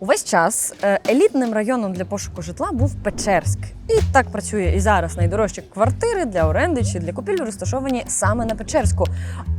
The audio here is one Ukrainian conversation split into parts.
Увесь час е, елітним районом для пошуку житла був Печерськ. І так працює і зараз. Найдорожчі квартири для оренди чи для купівлі розташовані саме на Печерську.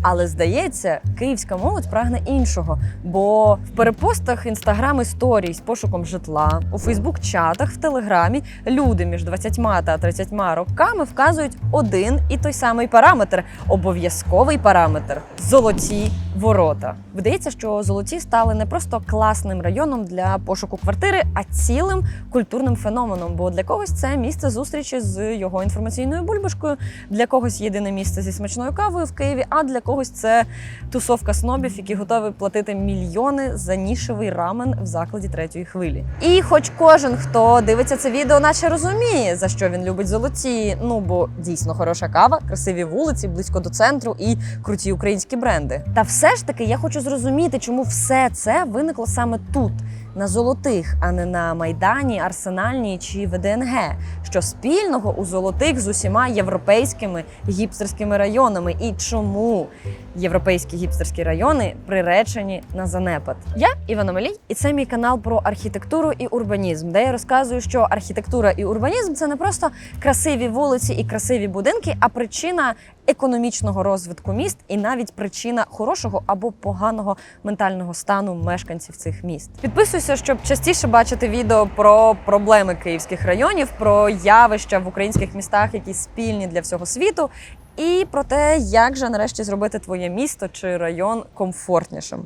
Але здається, київська молодь прагне іншого. Бо в перепостах інстаграм історій з пошуком житла, у Фейсбук-чатах, в Телеграмі люди між 20 та 30 роками вказують один і той самий параметр обов'язковий параметр золоті ворота. Видається, що золоті стали не просто класним районом для пошуку квартири, а цілим культурним феноменом. Бо для когось це місце зустрічі з його інформаційною бульбашкою, для когось єдине місце зі смачною кавою в Києві, а для когось це тусовка снобів, які готові платити мільйони за нішевий рамен в закладі третьої хвилі. І хоч кожен, хто дивиться це відео, наче розуміє, за що він любить золоті. Ну бо дійсно хороша кава, красиві вулиці, близько до центру і круті українські бренди. Та все ж таки я хочу зрозуміти, чому все це виникло саме тут. На золотих, а не на майдані, арсенальній чи ВДНГ, що спільного у золотих з усіма європейськими гіпстерськими районами, і чому європейські гіпстерські райони приречені на занепад. Я Івана Малій, і це мій канал про архітектуру і урбанізм, де я розказую, що архітектура і урбанізм це не просто красиві вулиці і красиві будинки, а причина економічного розвитку міст і навіть причина хорошого або поганого ментального стану мешканців цих міст. Підписуйся, щоб частіше бачити відео про проблеми київських районів, про явища в українських містах, які спільні для всього світу. І про те, як же нарешті зробити твоє місто чи район комфортнішим.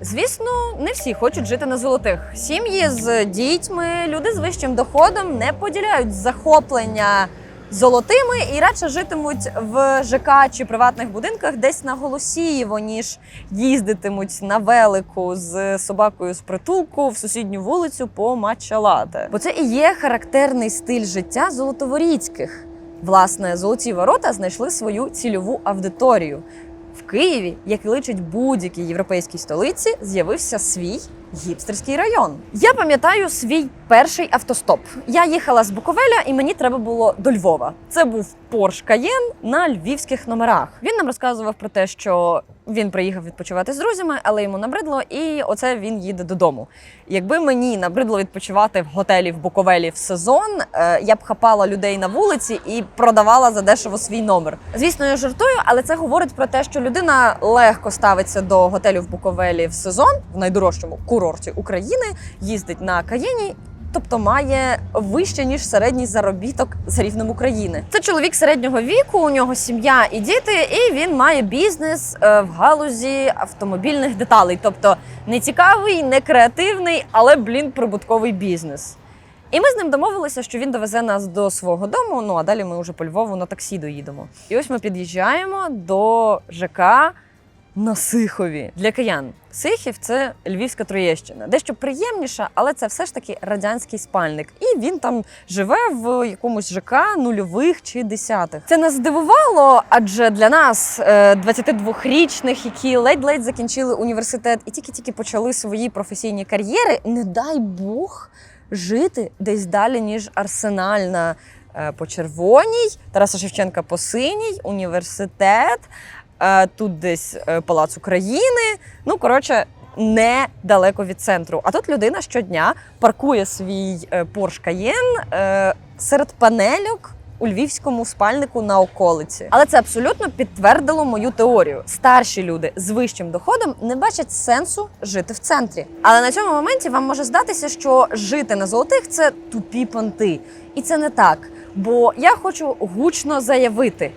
Звісно, не всі хочуть жити на золотих. Сім'ї з дітьми, люди з вищим доходом не поділяють захоплення золотими і радше житимуть в ЖК чи приватних будинках десь на Голосіїво, ніж їздитимуть на велику з собакою з притулку в сусідню вулицю по матчалате. Бо це і є характерний стиль життя золотоворіцьких. Власне, золоті ворота знайшли свою цільову аудиторію. В Києві, як і личить будь-якій європейській столиці, з'явився свій гіпстерський район. Я пам'ятаю свій перший автостоп. Я їхала з Буковеля, і мені треба було до Львова. Це був Porsche Cayenne на львівських номерах. Він нам розказував про те, що він приїхав відпочивати з друзями, але йому набридло, і оце він їде додому. Якби мені набридло відпочивати в готелі в Буковелі в сезон, е, я б хапала людей на вулиці і продавала задешево свій номер. Звісно, я жартую, але це говорить про те, що людина легко ставиться до готелю в Буковелі в сезон, в найдорожчому курорті України, їздить на Каєні. Тобто має вище ніж середній заробіток за рівнем України. Це чоловік середнього віку, у нього сім'я і діти, і він має бізнес е, в галузі автомобільних деталей. Тобто не цікавий, не креативний, але блін, прибутковий бізнес. І ми з ним домовилися, що він довезе нас до свого дому. Ну а далі ми вже по Львову на таксі доїдемо. І ось ми під'їжджаємо до ЖК на Сихові для киян. Сихів це Львівська Троєщина, дещо приємніша, але це все ж таки радянський спальник. І він там живе в якомусь ЖК нульових чи десятих. Це нас здивувало, адже для нас, е, 22-річних, які ледь-ледь закінчили університет і тільки-тільки почали свої професійні кар'єри, не дай Бог жити десь далі, ніж арсенальна е, по червоній, Тараса Шевченка по синій, університет. Е, Тут десь е, Палац України. Ну, коротше, недалеко від центру. А тут людина щодня паркує свій Cayenne е, серед панельок у львівському спальнику на околиці. Але це абсолютно підтвердило мою теорію. Старші люди з вищим доходом не бачать сенсу жити в центрі. Але на цьому моменті вам може здатися, що жити на золотих це тупі понти. І це не так. Бо я хочу гучно заявити.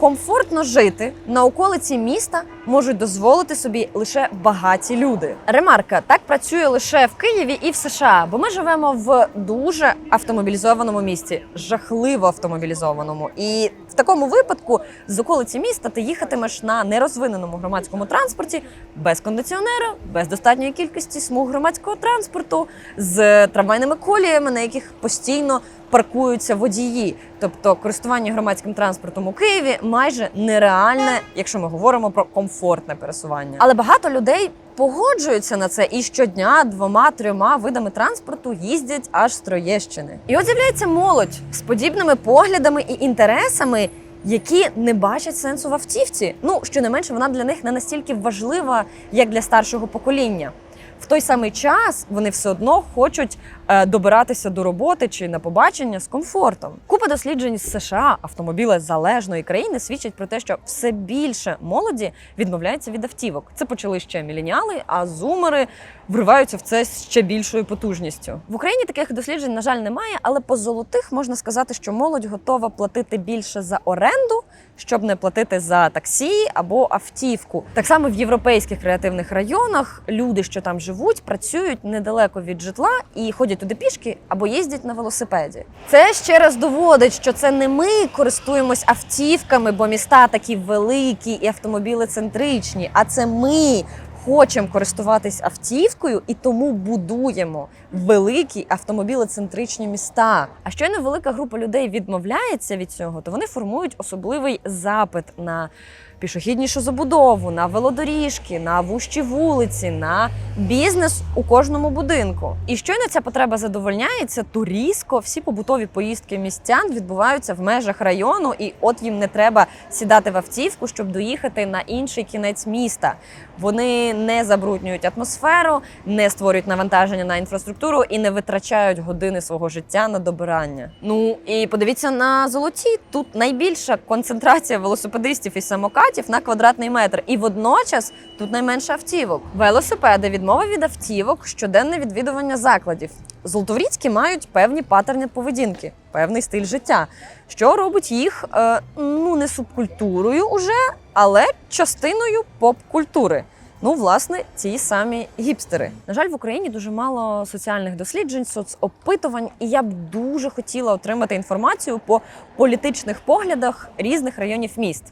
Комфортно жити на околиці міста можуть дозволити собі лише багаті люди. Ремарка так працює лише в Києві і в США, бо ми живемо в дуже автомобілізованому місті, жахливо автомобілізованому. І в такому випадку з околиці міста ти їхатимеш на нерозвиненому громадському транспорті без кондиціонера, без достатньої кількості смуг громадського транспорту, з трамвайними коліями, на яких постійно паркуються водії. Тобто користування громадським транспортом у Києві майже нереальне, якщо ми говоримо про комфортне пересування. Але багато людей погоджуються на це і щодня двома-трьома видами транспорту їздять аж з Троєщини. І от з'являється молодь з подібними поглядами і інтересами. Які не бачать сенсу в автівці. Ну, що не менше, вона для них не настільки важлива, як для старшого покоління. В той самий час вони все одно хочуть е, добиратися до роботи чи на побачення з комфортом. Купа досліджень з США, автомобілезалежної країни, свідчать про те, що все більше молоді відмовляється від автівок. Це почали ще міленіали, а зумери вриваються в це ще більшою потужністю. В Україні таких досліджень, на жаль, немає, але по золотих можна сказати, що молодь готова платити більше за оренду, щоб не платити за таксі або автівку. Так само в європейських креативних районах люди, що там живуть, працюють недалеко від житла і ходять туди пішки або їздять на велосипеді. Це ще раз доводить, що це не ми користуємось автівками, бо міста такі великі і автомобілецентричні, а це ми хочемо користуватись автівкою і тому будуємо великі автомобілецентричні міста. А щойно велика група людей відмовляється від цього, то вони формують особливий запит на пішохіднішу забудову, на велодоріжки, на вущі вулиці, на бізнес у кожному будинку. І щойно ця потреба задовольняється, то різко всі побутові поїздки містян відбуваються в межах району, і от їм не треба сідати в автівку, щоб доїхати на інший кінець міста. Вони не забруднюють атмосферу, не створюють навантаження на інфраструктуру і не витрачають години свого життя на добирання. Ну і подивіться на золоті. Тут найбільша концентрація велосипедистів і самокатів на квадратний метр, і водночас тут найменше автівок. Велосипеди, відмова від автівок, щоденне відвідування закладів. Золотоврідські мають певні патерни поведінки, певний стиль життя, що робить їх е, ну не субкультурою уже, але частиною поп-культури. Ну, власне, ті самі гіпстери. На жаль, в Україні дуже мало соціальних досліджень, соцопитувань, і я б дуже хотіла отримати інформацію по політичних поглядах різних районів міст.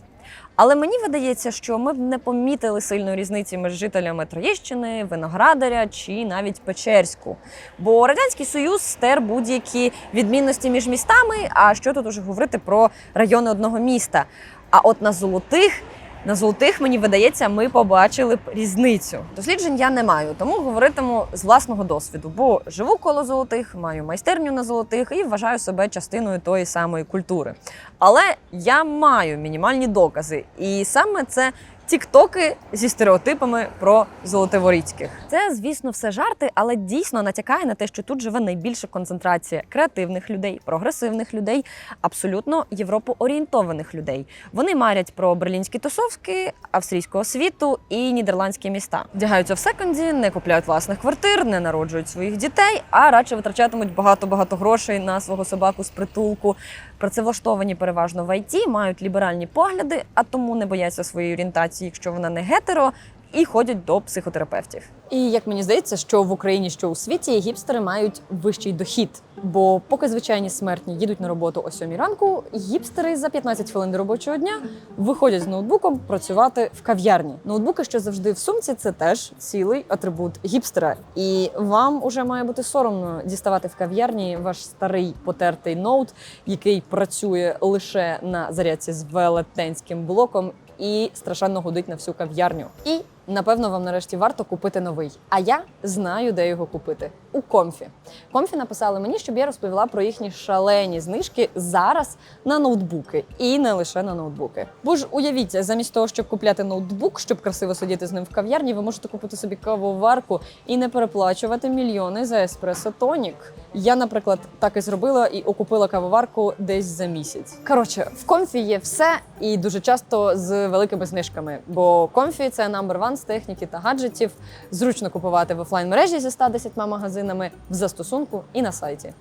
Але мені видається, що ми б не помітили сильної різниці між жителями Троєщини, Виноградаря чи навіть Печерську. Бо радянський союз стер будь-які відмінності між містами. А що тут уже говорити про райони одного міста? А от на золотих. На золотих мені видається, ми побачили б різницю. Досліджень я не маю, тому говоритиму з власного досвіду, бо живу коло золотих, маю майстерню на золотих і вважаю себе частиною тої самої культури. Але я маю мінімальні докази, і саме це тіктоки зі стереотипами про золотиворіцьких. Це, звісно, все жарти, але дійсно натякає на те, що тут живе найбільша концентрація креативних людей, прогресивних людей, абсолютно європоорієнтованих людей. Вони марять про берлінські тусовки, австрійську освіту і нідерландські міста. Вдягаються в секонді, не купляють власних квартир, не народжують своїх дітей, а радше витрачатимуть багато-багато грошей на свого собаку з притулку. Працевлаштовані переважно в ІТ, мають ліберальні погляди, а тому не бояться своєї орієнтації, якщо вона не гетеро, і ходять до психотерапевтів. І як мені здається, що в Україні, що у світі гіпстери мають вищий дохід. Бо поки звичайні смертні їдуть на роботу о 7 ранку, гіпстери за 15 хвилин до робочого дня виходять з ноутбуком працювати в кав'ярні. Ноутбуки, що завжди в сумці, це теж цілий атрибут гіпстера. І вам уже має бути соромно діставати в кав'ярні ваш старий потертий ноут, який працює лише на зарядці з велетенським блоком і страшенно гудить на всю кав'ярню. І напевно вам нарешті варто купити новий. А я знаю, де його купити у комфі. Комфі написали мені, щоб я розповіла про їхні шалені знижки зараз на ноутбуки і не лише на ноутбуки. Бо ж уявіть, замість того, щоб купляти ноутбук, щоб красиво сидіти з ним в кав'ярні, ви можете купити собі кавоварку і не переплачувати мільйони за еспресо тонік. Я, наприклад, так і зробила і окупила кавоварку десь за місяць. Коротше, в комфі є все і дуже часто з великими знижками. Бо комфі це number one з техніки та гаджетів. Зручно купувати в офлайн мережі зі 110 магазинами, в застосунку і на сайті.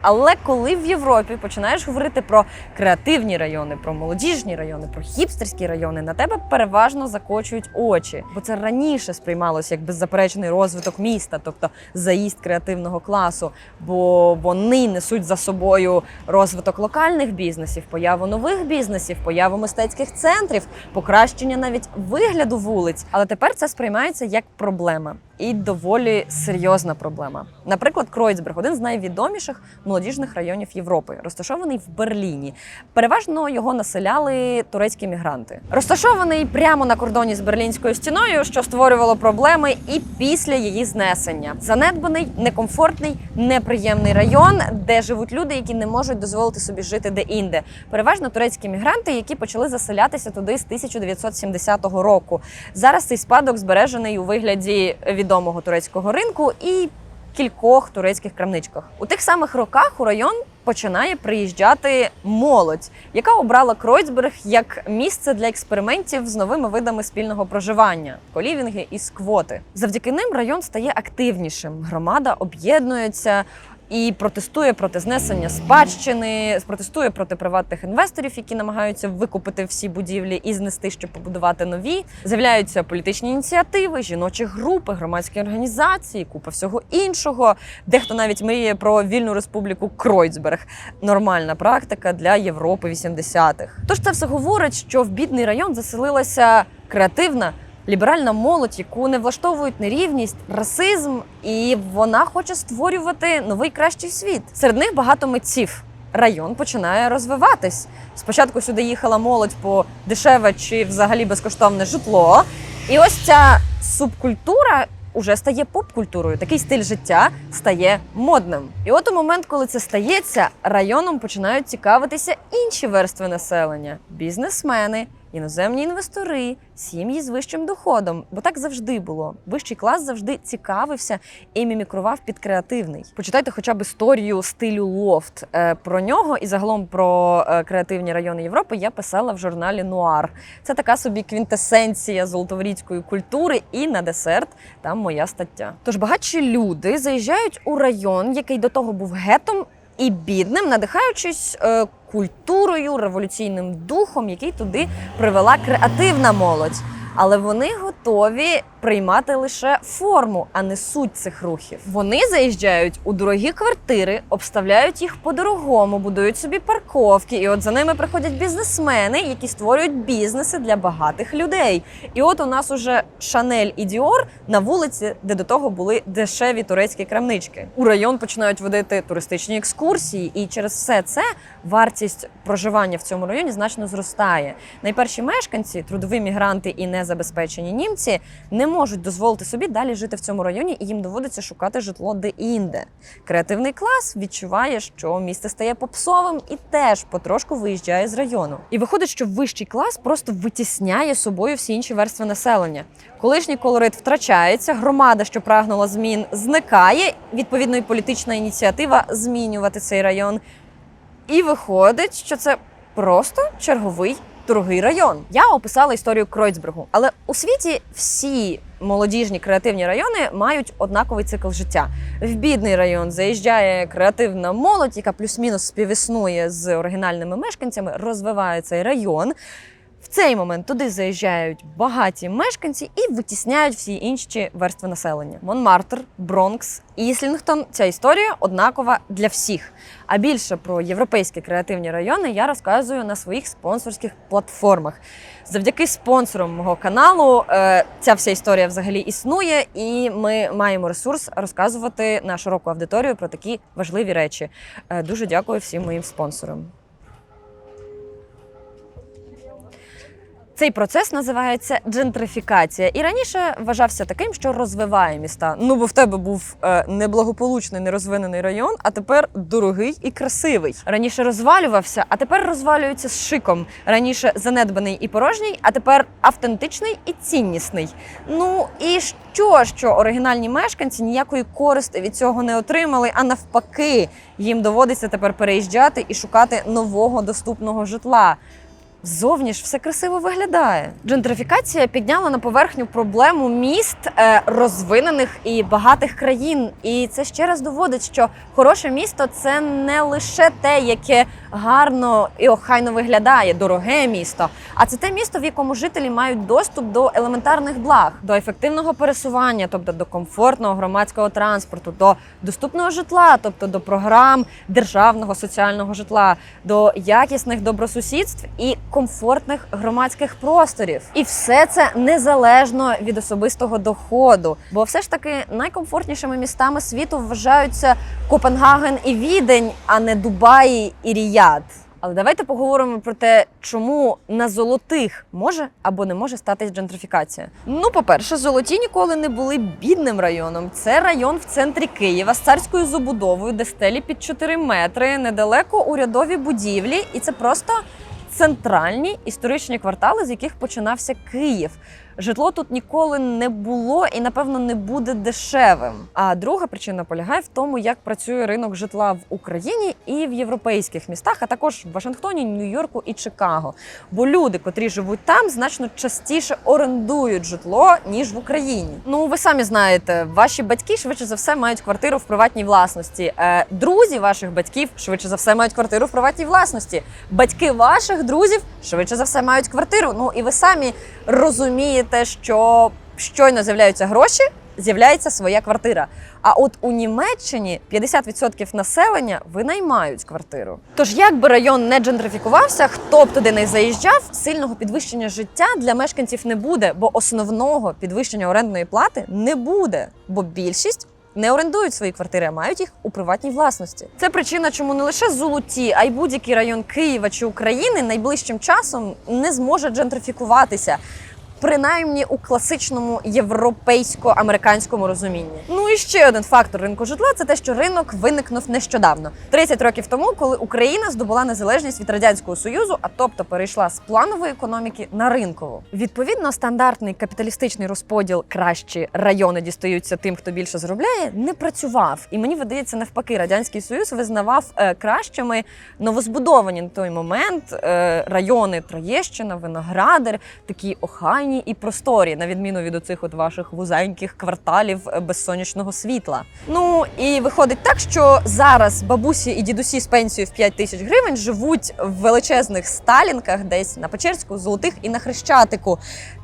Але коли в Європі починаєш говорити про креативні райони, про молодіжні райони, про хіпстерські райони, на тебе переважно закочують очі, бо це раніше сприймалося як беззаперечний розвиток міста, тобто заїзд креативного класу. Бо вони несуть за собою розвиток локальних бізнесів, появу нових бізнесів, появу мистецьких центрів, покращення навіть вигляду вулиць. Але тепер це сприймається як проблема. І доволі серйозна проблема. Наприклад, Кройцберг один з найвідоміших молодіжних районів Європи, розташований в Берліні. Переважно його населяли турецькі мігранти. Розташований прямо на кордоні з берлінською стіною, що створювало проблеми і після її знесення. Занедбаний, некомфортний, неприємний район, де живуть люди, які не можуть дозволити собі жити де-інде. Переважно турецькі мігранти, які почали заселятися туди з 1970 року. Зараз цей спадок збережений у вигляді відомого турецького ринку і кількох турецьких крамничках. У тих самих роках у район починає приїжджати молодь, яка обрала Кройцберг як місце для експериментів з новими видами спільного проживання колівінги і сквоти. Завдяки ним район стає активнішим. Громада об'єднується. І протестує проти знесення спадщини, протестує проти приватних інвесторів, які намагаються викупити всі будівлі і знести, щоб побудувати нові. З'являються політичні ініціативи, жіночі групи, громадські організації, купа всього іншого. Дехто навіть мріє про вільну республіку Кройцберг. Нормальна практика для Європи 80-х. Тож це все говорить, що в бідний район заселилася креативна. Ліберальна молодь, яку не влаштовують нерівність, расизм, і вона хоче створювати новий кращий світ. Серед них багато митців. Район починає розвиватись. Спочатку сюди їхала молодь по дешеве чи взагалі безкоштовне житло. І ось ця субкультура уже стає поп-культурою. Такий стиль життя стає модним. І от у момент, коли це стається, районом починають цікавитися інші верстви населення: бізнесмени, іноземні інвестори, сім'ї з вищим доходом. Бо так завжди було. Вищий клас завжди цікавився і мімікрував під креативний. Почитайте хоча б історію стилю лофт. Е, Про нього і загалом про е, креативні райони Європи я писала в журналі Нуар. Це така собі квінтесенція золотоворіцької культури, і на десерт там моя стаття. Тож багатші люди заїжджають у район, який до того був гетом і бідним, надихаючись е, культурою, революційним духом, який туди привела креативна молодь. Але вони готові приймати лише форму, а не суть цих рухів. Вони заїжджають у дорогі квартири, обставляють їх по-дорогому, будують собі парковки. І от за ними приходять бізнесмени, які створюють бізнеси для багатих людей. І от у нас уже Шанель і Діор на вулиці, де до того були дешеві турецькі крамнички. У район починають водити туристичні екскурсії, і через все це вартість проживання в цьому районі значно зростає. Найперші мешканці, трудові мігранти і незабезпечені німці, не можуть дозволити собі далі жити в цьому районі, і їм доводиться шукати житло де-інде. Креативний клас відчуває, що місце стає попсовим і теж потрошку виїжджає з району. І виходить, що вищий клас просто витісняє собою всі інші верстви населення. Колишній колорит втрачається, громада, що прагнула змін, зникає. Відповідно, і політична ініціатива змінювати цей район. І виходить, що це просто черговий другий район. Я описала історію Кройцбергу, але у світі всі молодіжні креативні райони мають однаковий цикл життя. В бідний район заїжджає креативна молодь, яка плюс-мінус співіснує з оригінальними мешканцями, розвиває цей район. В цей момент туди заїжджають багаті мешканці і витісняють всі інші верстви населення. Монмартр, Бронкс, Іслінгтон. Ця історія однакова для всіх. А більше про європейські креативні райони я розказую на своїх спонсорських платформах. Завдяки спонсорам мого каналу е, ця вся історія взагалі існує, і ми маємо ресурс розказувати на широку аудиторію про такі важливі речі. Е, Дуже дякую всім моїм спонсорам. Цей процес називається джентрифікація, і раніше вважався таким, що розвиває міста. Ну бо в тебе був е, неблагополучний, нерозвинений район, а тепер дорогий і красивий. Раніше розвалювався, а тепер розвалюється з шиком. Раніше занедбаний і порожній, а тепер автентичний і ціннісний. Ну і що, що оригінальні мешканці ніякої користи від цього не отримали, а навпаки, їм доводиться тепер переїжджати і шукати нового доступного житла. Зовні ж все красиво виглядає. Джентрифікація підняла на поверхню проблему міст е, розвинених і багатих країн. І це ще раз доводить, що хороше місто це не лише те, яке гарно і охайно виглядає, дороге місто. А це те місто, в якому жителі мають доступ до елементарних благ, до ефективного пересування, тобто до комфортного громадського транспорту, до доступного житла, тобто до програм державного соціального житла, до якісних добросусідств і комфортних громадських просторів. І все це незалежно від особистого доходу. Бо все ж таки найкомфортнішими містами світу вважаються Копенгаген і Відень, а не Дубаї і Ріяд. Але давайте поговоримо про те, чому на золотих може або не може статись джентрифікація. Ну, по-перше, золоті ніколи не були бідним районом. Це район в центрі Києва з царською забудовою, де стелі під 4 метри, недалеко урядові будівлі, і це просто центральні історичні квартали, з яких починався Київ. Житло тут ніколи не було і, напевно, не буде дешевим. А друга причина полягає в тому, як працює ринок житла в Україні і в європейських містах, а також в Вашингтоні, Нью-Йорку і Чикаго. Бо люди, котрі живуть там, значно частіше орендують житло ніж в Україні. Ну ви самі знаєте, ваші батьки швидше за все мають квартиру в приватній власності. Е, друзі ваших батьків швидше за все мають квартиру в приватній власності. Батьки ваших друзів швидше за все мають квартиру. Ну і ви самі розумієте, що щойно з'являються гроші, з'являється своя квартира. А от у Німеччині 50% населення винаймають квартиру. Тож, як би район не джентрифікувався, хто б туди не заїжджав, сильного підвищення життя для мешканців не буде, бо основного підвищення орендної плати не буде, бо більшість. Не орендують свої квартири, а мають їх у приватній власності. Це причина, чому не лише золоті, а й будь-який район Києва чи України найближчим часом не зможе джентрифікуватися. Принаймні у класичному європейсько-американському розумінні. Ну і ще один фактор ринку житла це те, що ринок виникнув нещодавно, 30 років тому, коли Україна здобула незалежність від радянського союзу, а тобто перейшла з планової економіки на ринкову. Відповідно, стандартний капіталістичний розподіл кращі райони дістаються тим, хто більше заробляє, не працював. І мені видається, навпаки, радянський союз визнавав е, кращими новозбудовані на той момент е, райони Троєщина, Виноградар, такі охайні і просторі, на відміну від оцих от ваших вузеньких кварталів е, без сонячного світла. Ну і виходить так, що зараз бабусі і дідусі з пенсією в 5 тисяч гривень живуть в величезних сталінках, десь на Печерську, Золотих і на Хрещатику.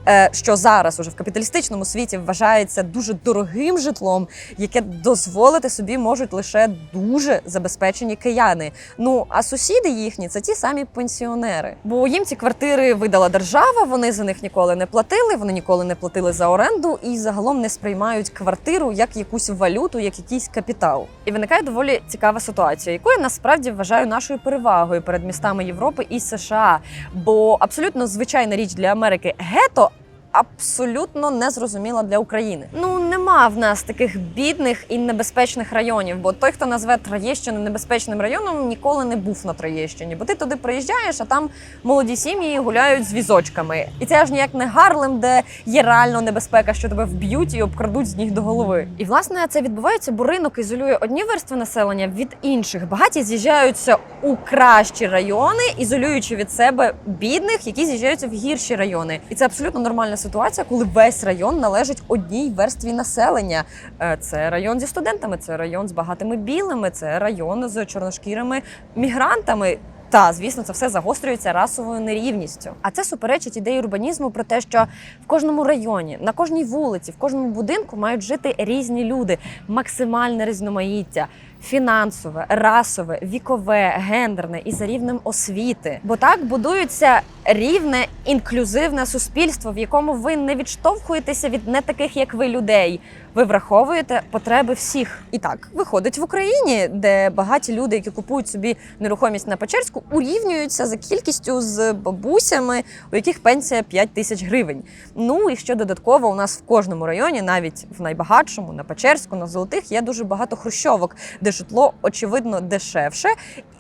Е, Що зараз уже в капіталістичному світі вважається дуже дорогим житлом, яке дозволити собі можуть лише дуже забезпечені кияни. Ну а сусіди їхні це ті самі пенсіонери. Бо їм ці квартири видала держава, вони за них ніколи не платили, вони ніколи не платили за оренду і загалом не сприймають квартиру як якусь валюту, як якийсь капітал. І виникає доволі цікава ситуація, яку я насправді вважаю нашою перевагою перед містами Європи і США. Бо абсолютно звичайна річ для Америки гето абсолютно незрозуміла для України. Ну нема в нас таких бідних і небезпечних районів, бо той, хто назве Троєщину небезпечним районом, ніколи не був на Троєщині. Бо ти туди приїжджаєш, а там молоді сім'ї гуляють з візочками. І це аж ніяк не Гарлем, де є реально небезпека, що тебе вб'ють і обкрадуть з ніг до голови. І власне це відбувається, бо ринок ізолює одні верстви населення від інших. Багаті з'їжджаються у кращі райони, ізолюючи від себе бідних, які з'їжджаються в гірші райони. І це абсолютно нормальна ситуація, коли весь район належить одній верстві населення. Е, Це район зі студентами, це район з багатими білими, це район з чорношкірими мігрантами. Та, звісно, це все загострюється расовою нерівністю. А це суперечить ідеї урбанізму про те, що в кожному районі, на кожній вулиці, в кожному будинку мають жити різні люди, максимальне різноманіття. Фінансове, расове, вікове, гендерне і за рівнем освіти. Бо так будується рівне інклюзивне суспільство, в якому ви не відштовхуєтеся від не таких, як ви, людей. Ви враховуєте потреби всіх. І так виходить в Україні, де багаті люди, які купують собі нерухомість на Печерську, урівнюються за кількістю з бабусями, у яких пенсія 5 тисяч гривень. Ну і ще додатково у нас в кожному районі, навіть в найбагатшому, на Печерську, на Золотих, є дуже багато хрущовок, де житло очевидно дешевше.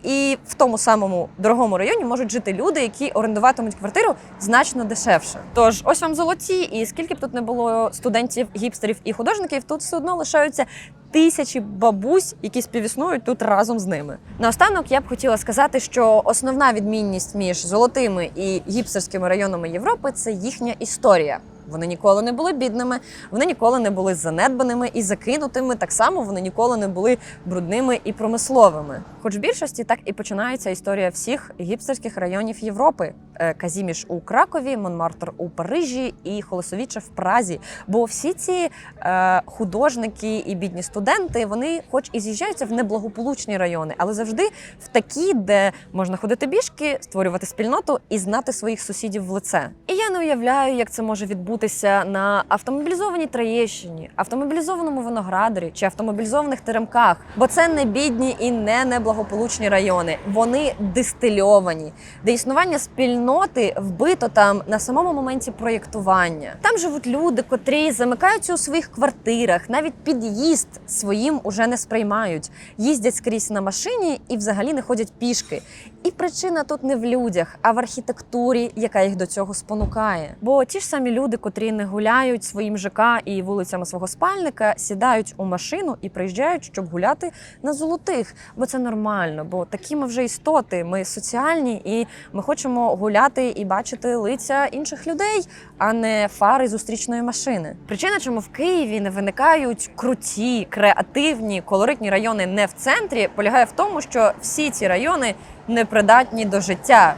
І в тому самому дорогому районі можуть жити люди, які орендуватимуть квартиру значно дешевше. Тож ось вам золоті, і скільки б тут не було студентів, гіпстерів і художників, тут все одно лишаються. Тисячі бабусь, які співіснують тут разом з ними. Наостанок я б хотіла сказати, що основна відмінність між золотими і гіпстерськими районами Європи це їхня історія. Вони ніколи не були бідними, вони ніколи не були занедбаними і закинутими. Так само вони ніколи не були брудними і промисловими. Хоч в більшості так і починається історія всіх гіпстерських районів Європи: Е, Казіміш у Кракові, Монмартр у Парижі і Холосовіче в Празі. Бо всі ці е, художники і бідні студенти, вони, хоч і з'їжджаються в неблагополучні райони, але завжди в такі, де можна ходити бішки, створювати спільноту і знати своїх сусідів в лице. І я не уявляю, як це може відбутися на автомобілізованій Троєщині, автомобілізованому виноградарі чи автомобілізованих теремках, бо це не бідні і не неблагополучні райони. Вони дистильовані, де існування спільноти вбито там на самому моменті проєктування. Там живуть люди, котрі замикаються у своїх квартирах, навіть під'їзд своїм уже не сприймають, їздять скрізь на машині і взагалі не ходять пішки. І причина тут не в людях, а в архітектурі, яка їх до цього спонукає. Бо ті ж самі люди, котрі не гуляють своїм ЖК і вулицями свого спальника, сідають у машину і приїжджають, щоб гуляти на золотих. Бо це нормально, бо такі ми вже істоти. Ми соціальні і ми хочемо гуляти і бачити лиця інших людей, а не фари зустрічної машини. Причина, чому в Києві не виникають круті, креативні, колоритні райони не в центрі, полягає в тому, що всі ці райони непридатні до життя.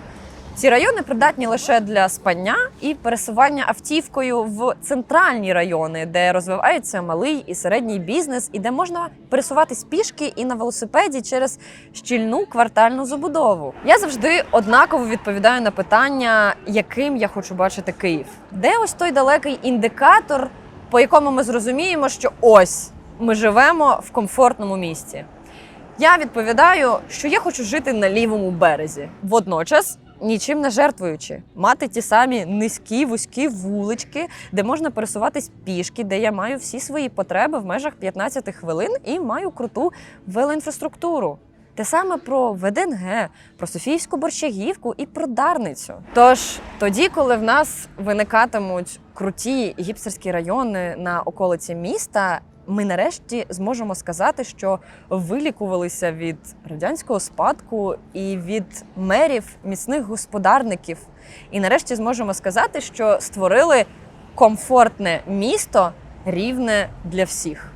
Ці райони придатні лише для спання і пересування автівкою в центральні райони, де розвивається малий і середній бізнес, і де можна пересуватись пішки і на велосипеді через щільну квартальну забудову. Я завжди однаково відповідаю на питання, яким я хочу бачити Київ. Де ось той далекий індикатор, по якому ми зрозуміємо, що ось ми живемо в комфортному місці. Я відповідаю, що я хочу жити на лівому березі. Водночас, нічим не жертвуючи, мати ті самі низькі вузькі вулички, де можна пересуватись пішки, де я маю всі свої потреби в межах 15 хвилин і маю круту велоінфраструктуру. Те саме про ВДНГ, про Софійську борщагівку і про Дарницю. Тож тоді, коли в нас виникатимуть круті гіпстерські райони на околиці міста, ми нарешті зможемо сказати, що вилікувалися від радянського спадку і від мерів міцних господарників. І нарешті зможемо сказати, що створили комфортне місто рівне для всіх.